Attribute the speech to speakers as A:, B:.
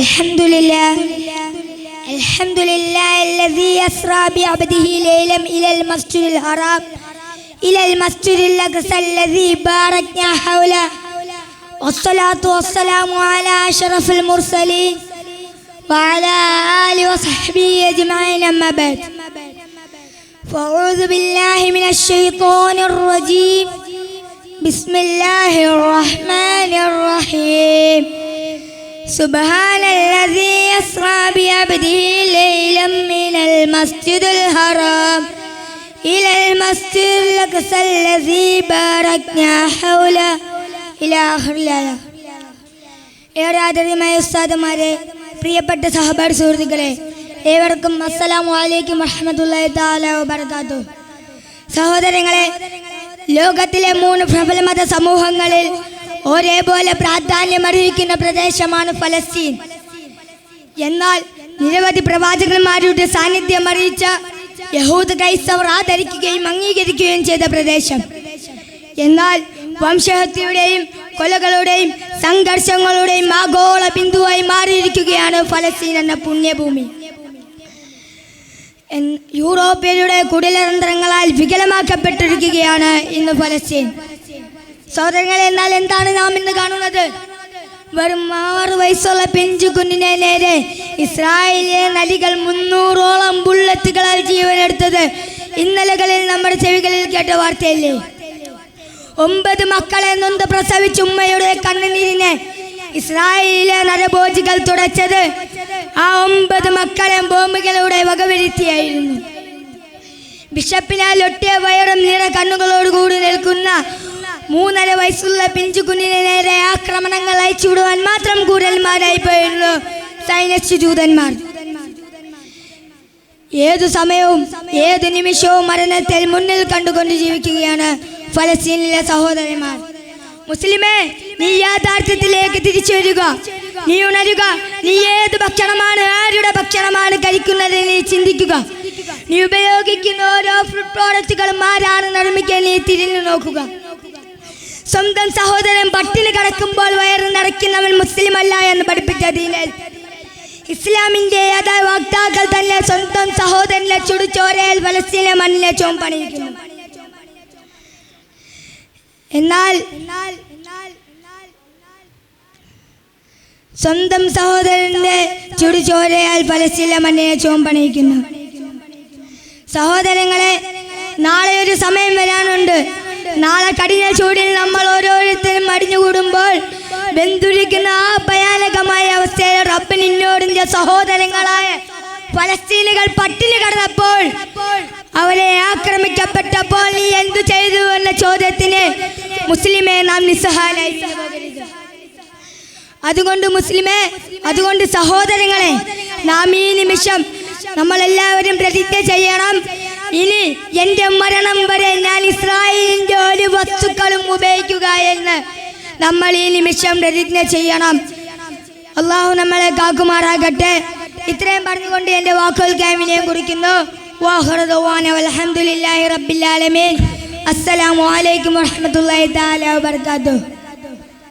A: الحمد لله. الحمد لله الذي يسرى بعبده ليلا إلى المسجد الحرام. إلى المسجد الأقصى الذي باركنا حوله. والصلاة والسلام على أشرف المرسلين وعلى آله وصحبه أجمعين أما بعد. فأعوذ بالله من الشيطان الرجيم. بسم الله الرحمن سبحان الذي يسرى بعبده ليلا من المسجد الحرام إلى المسجد الأقصى الذي باركنا حوله إلى آخر الآية ഏറെ ആദരമായ ഉസ്താദുമാരെ പ്രിയപ്പെട്ട സഹപാഠി സുഹൃത്തുക്കളെ ഏവർക്കും അസ്സലാമു അലൈക്കും വറഹ്മത്തുള്ളാഹി തആല വബറകാത്തു സഹോദരങ്ങളെ ലോകത്തിലെ മൂന്ന് പ്രബല മത സമൂഹങ്ങളിൽ ഒരേപോലെ പ്രാധാന്യം അർഹിക്കുന്ന പ്രദേശമാണ് ഫലസ്തീൻ. എന്നാൽ നിരവധി പ്രവാചകന്മാരുടെ സാന്നിധ്യം അറിയിച്ച യഹൂദ് ക്രൈസ്തവർ ആദരിക്കുകയും അംഗീകരിക്കുകയും ചെയ്ത പ്രദേശം. എന്നാൽ വംശഹത്യയുടെയും കൊലകളുടെയും സംഘർഷങ്ങളുടെയും ആഗോള ബിന്ദുവായി മാറിയിരിക്കുകയാണ് ഫലസ്തീൻ എന്ന പുണ്യഭൂമി. യൂറോപ്യരുടെ കുടിലതന്ത്രങ്ങളാൽ വികലമാക്കപ്പെട്ടിരിക്കുകയാണ് ഇന്ന് ഫലസ്തീൻ. സഹോദരങ്ങളെ എന്നാൽ എന്താണ് നാം ഇന്ന് കാണുന്നത്? വെറും ആറ് വയസ്സുള്ള പെഞ്ചു കുഞ്ഞിനെ നേരെ ഇസ്രായേലിലെ നദികൾ മുന്നൂറോളം ബുള്ളറ്റുകളാൽ ജീവനെടുത്തത് ഇന്നലകളിൽ നമ്മുടെ ചെവികളിൽ കേട്ട വാർത്തയല്ലേ? ഒമ്പത് മക്കളെ നൊന്ത് പ്രസവിച്ച ഉമ്മയുടെ കണ്ണുനീരിനെ ഇസ്രായേലിലെ നരഭോജികൾ തുടച്ചത് ആ ഒമ്പത് മക്കളെ ബോംബുകളുടെ വകവരുത്തിയായിരുന്നു. ബിഷപ്പിനാൽ ഒട്ടിയ വയറും നിറ കണ്ണുകളോടുകൂടി നിൽക്കുന്ന മൂന്നര വയസ്സുള്ള പിഞ്ചു കുഞ്ഞിനെ നേരെ ആക്രമണങ്ങൾ അയച്ചുവിടുവാൻ മാത്രം കൂടുതൽമാരായി പോയിരുന്നു സൈനിക ജൂതന്മാർ. ഏതു സമയവും ഏതു നിമിഷവും മരണത്തിൽ മുന്നിൽ കണ്ടുകൊണ്ട് ജീവിക്കുകയാണ് ഫലസ്തീനിലെ സഹോദരന്മാർ. മുസ്ലിമേ നീ യാഥാർത്ഥ്യത്തിലേക്ക് തിരിച്ചു വരിക നീ ഉണരുക. നീ ഏത് ഭക്ഷണമാണ് ആരുടെ ഭക്ഷണമാണ് കഴിക്കുന്നത് നീ ചിന്തിക്കുക. നീ ഉപയോഗിക്കുന്ന ഓരോ ഫുഡ് പ്രോഡക്റ്റുകളും ആരാണ് നിർമ്മിക്കാൻ നീ തിരിഞ്ഞു നോക്കുക. സ്വന്തം സഹോദരൻ പട്ടിണി കിടക്കുമ്പോൾ വയറ് നിറയ്ക്കുന്നവൻ മുസ്ലിം അല്ല എന്ന് പഠിപ്പിച്ച ദീനൽ ഇസ്ലാമിന്റെ യഥാ വക്താക്കൾ തന്നെ സ്വന്തം സഹോദരനെ ചുടുചോരയിൽ ഫലസ്തീനെ മണ്ണിലെ ചോമ്പണിയിക്കുന്നു എന്നാൽ സ്വന്തം സഹോദരന്റെ ചുടുചോരയാൽ ഫലസ്തീനെ മണ്ണിനെ ചോമ്പണിയിക്കുന്നു സഹോദരങ്ങളെ നാളെ ഒരു സമയം വരാനുണ്ട് നാളെ കഠിന ചൂടിൽ നമ്മൾ ഓരോരുത്തരും മടിഞ്ഞുകൂടുമ്പോൾ ബന്ധുരിക്കുന്ന ആ ഭയാനകമായ അവസ്ഥയിൽ റബ്ബൻ ഇന്നോടിന്റെ സഹോദരങ്ങളായ ഫലസ്തീനുകൾ പട്ടിണി കടന്നപ്പോൾ അവരെ ആക്രമിക്കപ്പെട്ടപ്പോൾ നീ എന്തു ചെയ്തു എന്ന ചോദ്യത്തിന് മുസ്ലിമെ നാം നിസ്സഹായായി പോകരുത് അതുകൊണ്ട് മുസ്ലിമേ അതുകൊണ്ട് സഹോദരങ്ങളെ നാം ഈ നിമിഷം നമ്മളെല്ലാവരും പ്രതിജ്ഞ ചെയ്യണം. ഇനി എന്റെ മരണം വരെ ഞാൻ ഇസ്രായേലിന്റെ ഒരു വസ്തുക്കളും ഉപയോഗിക്കുക എന്ന് നമ്മൾ ഈ നിമിഷം പ്രതിജ്ഞ ചെയ്യണം. അള്ളാഹു നമ്മളെ കാക്കുമാറാകട്ടെ. ഇത്രയും പറഞ്ഞുകൊണ്ട് എന്റെ വാക്കുകൾ ക്യാമിനെയും കുറിക്കുന്നു. അലഹമുല്ലാഹി റബ്ബിൽ ആലമീൻ. അസ്സലാമു അലൈക്കും വറഹ്മത്തുള്ളാഹി തആല വബറകാതുഹു